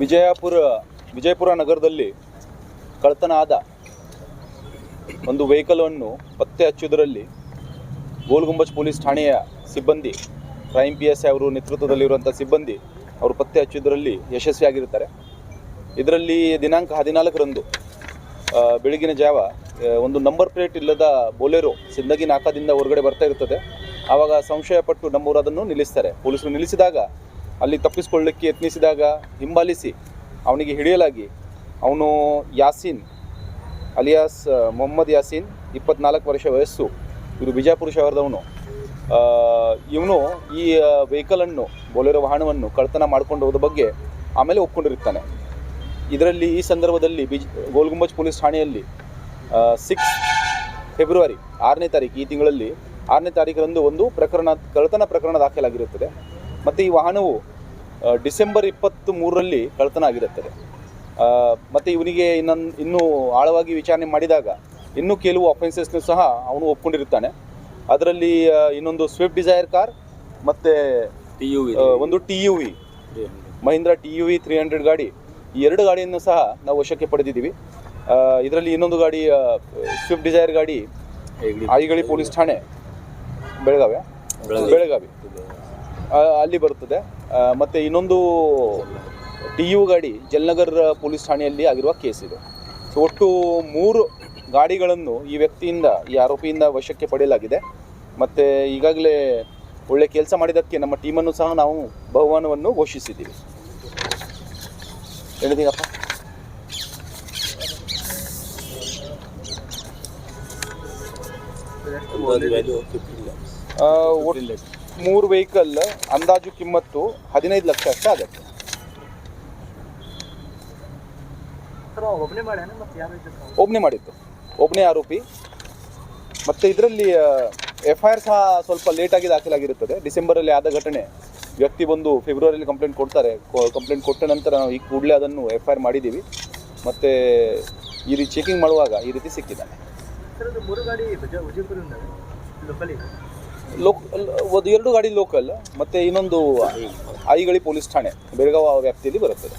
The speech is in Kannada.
ವಿಜಯಪುರ ವಿಜಯಪುರ ನಗರದಲ್ಲಿ ಕಳ್ತನ ಆದ ಒಂದು ವೆಹಿಕಲ್ ಅನ್ನು ಪತ್ತೆ ಹಚ್ಚುವುದರಲ್ಲಿ ಗೋಲ್ಗುಂಬಜ್ ಪೊಲೀಸ್ ಠಾಣೆಯ ಸಿಬ್ಬಂದಿ, ಕ್ರೈಮ್ ಪಿ ಎಸ್ ಅವರು ನೇತೃತ್ವದಲ್ಲಿರುವಂಥ ಸಿಬ್ಬಂದಿ, ಅವರು ಪತ್ತೆ ಹಚ್ಚುವುದರಲ್ಲಿ ಯಶಸ್ವಿಯಾಗಿರ್ತಾರೆ ಇದರಲ್ಲಿ ದಿನಾಂಕ ಹದಿನಾಲ್ಕರಂದು ಬೆಳಗಿನ ಜಾವ ಒಂದು ನಂಬರ್ ಪ್ಲೇಟ್ ಇಲ್ಲದ ಬೊಲೆರೋ ಸಿಂದಗಿ ನಾಕಾದಿಂದ ಹೊರಗಡೆ ಬರ್ತಾ ಇರ್ತದೆ ಆವಾಗ ಸಂಶಯಪಟ್ಟು ನಮ್ಮೂರು ಅದನ್ನು ನಿಲ್ಲಿಸ್ತಾರೆ. ಪೊಲೀಸರು ನಿಲ್ಲಿಸಿದಾಗ, ಅಲ್ಲಿ ತಪ್ಪಿಸಿಕೊಳ್ಳಲಿಕ್ಕೆ ಯತ್ನಿಸಿದಾಗ ಹಿಂಬಾಲಿಸಿ, ಅವನಿಗೆ ಹಿಡಿಯಲಾಗಿ, ಅವನು ಯಾಸೀನ್, ಅಲಿಯಾಸ್ ಮೊಹಮ್ಮದ್ ಯಾಸೀನ್, ಇಪ್ಪತ್ನಾಲ್ಕು ವರ್ಷ ವಯಸ್ಸು ಇವರು ಬಿಜಾಪುರ ಶಹರದವನು. ಇವನು ಈ ವೆಹಿಕಲನ್ನು ಬೊಲೆರೋ ವಾಹನವನ್ನು ಕಳ್ತನ ಮಾಡ್ಕೊಂಡು ಹೋದ ಬಗ್ಗೆ ಆಮೇಲೆ ಒಪ್ಕೊಂಡಿರ್ತಾನೆ. ಇದರಲ್ಲಿ ಈ ಸಂದರ್ಭದಲ್ಲಿ ಬಿಜ್, ಗೋಲ್ಗುಂಬಜ್ ಪೊಲೀಸ್ ಠಾಣೆಯಲ್ಲಿ ಸಿಕ್ಸ್ ಫೆಬ್ರವರಿ ಆರನೇ ತಾರೀಕು ಈ ತಿಂಗಳಲ್ಲಿ ಆರನೇ ತಾರೀಕರಂದು ಒಂದು ಪ್ರಕರಣ ಕಳ್ತನ ಪ್ರಕರಣ ದಾಖಲಾಗಿರುತ್ತದೆ. ಮತ್ತು ಈ ವಾಹನವು ಡಿಸೆಂಬರ್ ಇಪ್ಪತ್ತು ಮೂರರಲ್ಲಿ ಕಳ್ತನ ಆಗಿರುತ್ತದೆ ಮತ್ತು ಇವನಿಗೆ ಇನ್ನೊಂದು, ಇನ್ನೂ ಆಳವಾಗಿ ವಿಚಾರಣೆ ಮಾಡಿದಾಗ ಇನ್ನೂ ಕೆಲವು ಅಫೆನ್ಸಸ್ನು ಸಹ ಅವನು ಒಪ್ಕೊಂಡಿರ್ತಾನೆ ಅದರಲ್ಲಿ ಇನ್ನೊಂದು ಸ್ವಿಫ್ಟ್ ಡಿಸೈರ್ ಕಾರ್ ಮತ್ತು ಟಿ ಯು ಒಂದು T U V Mahindra T U V three hundred ಗಾಡಿ. ಈ ಎರಡು ಗಾಡಿಯನ್ನು ಸಹ ನಾವು ವಶಕ್ಕೆ ಪಡೆದಿದ್ದೀವಿ. ಇದರಲ್ಲಿ ಇನ್ನೊಂದು ಗಾಡಿ ಸ್ವಿಫ್ಟ್ ಡಿಸೈರ್ ಗಾಡಿ ಐಗಳಿ ಪೊಲೀಸ್ ಠಾಣೆ ಬೆಳಗಾವಿ. ಬೆಳಗಾವಿ. ಅಲ್ಲಿ ಬರುತ್ತದೆ. ಮತ್ತೆ ಇನ್ನೊಂದು ಟಿ ಯು ಗಾಡಿ ಜಲ್ನಗರ್ ಪೊಲೀಸ್ ಠಾಣೆಯಲ್ಲಿ ಆಗಿರುವ ಕೇಸ್ ಇದೆ. ಸೊ ಒಟ್ಟು ಮೂರು ಗಾಡಿಗಳನ್ನು ಈ ವ್ಯಕ್ತಿಯಿಂದ ಈ ಆರೋಪಿಯಿಂದ ವಶಕ್ಕೆ ಪಡೆಯಲಾಗಿದೆ. ಮತ್ತು ಈಗಾಗಲೇ ಒಳ್ಳೆ ಕೆಲಸ ಮಾಡಿದ್ದಕ್ಕೆ ನಮ್ಮ ಟೀಮನ್ನು ಸಹ ನಾವು ಬಹುಮಾನವನ್ನು ಘೋಷಿಸಿದ್ದೀವಿ. ಹೇಳಿದೀಗಪ್ಪ ಮೂರು ವೆಹಿಕಲ್ ಅಂದಾಜು ಕಿಮ್ಮತ್ತು ಹದಿನೈದು ಲಕ್ಷ ಅಷ್ಟೇ ಆಗುತ್ತೆ. ಒಬ್ಬನೇ ಮಾಡಿತ್ತು ಒಬ್ಬನೇ ಆರೋಪಿ. ಮತ್ತು ಇದರಲ್ಲಿ ಎಫ್ ಐ ಆರ್ ಸಹ ಸ್ವಲ್ಪ ಲೇಟಾಗಿ ದಾಖಲಾಗಿರುತ್ತದೆ. ಡಿಸೆಂಬರಲ್ಲಿ ಆದ ಘಟನೆ. ವ್ಯಕ್ತಿ ಬಂದು ಫೆಬ್ರವರಿಯಲ್ಲಿ ಕಂಪ್ಲೇಂಟ್ ಕೊಡ್ತಾರೆ. ಕಂಪ್ಲೇಂಟ್ ಕೊಟ್ಟ ನಂತರ ನಾವು ಈ ಕೂಡಲೇ ಅದನ್ನು ಎಫ್ ಐ ಆರ್ ಮಾಡಿದ್ದೀವಿ. ಮತ್ತು ಈ ರೀತಿ ಚೆಕಿಂಗ್ ಮಾಡುವಾಗ ಈ ರೀತಿ ಸಿಕ್ಕಿದ್ದಾನೆ. ಲೋಕಲ್ ಲೋಕ್ ಒಂದು ಎರಡು ಗಾಡಿ ಲೋಕಲ್ ಮತ್ತು ಇನ್ನೊಂದು ಐಗಳಿ ಪೊಲೀಸ್ ಠಾಣೆ. ಬೆಳಗಾವ ವ್ಯಾಪ್ತಿಯಲ್ಲಿ ಬರುತ್ತದೆ.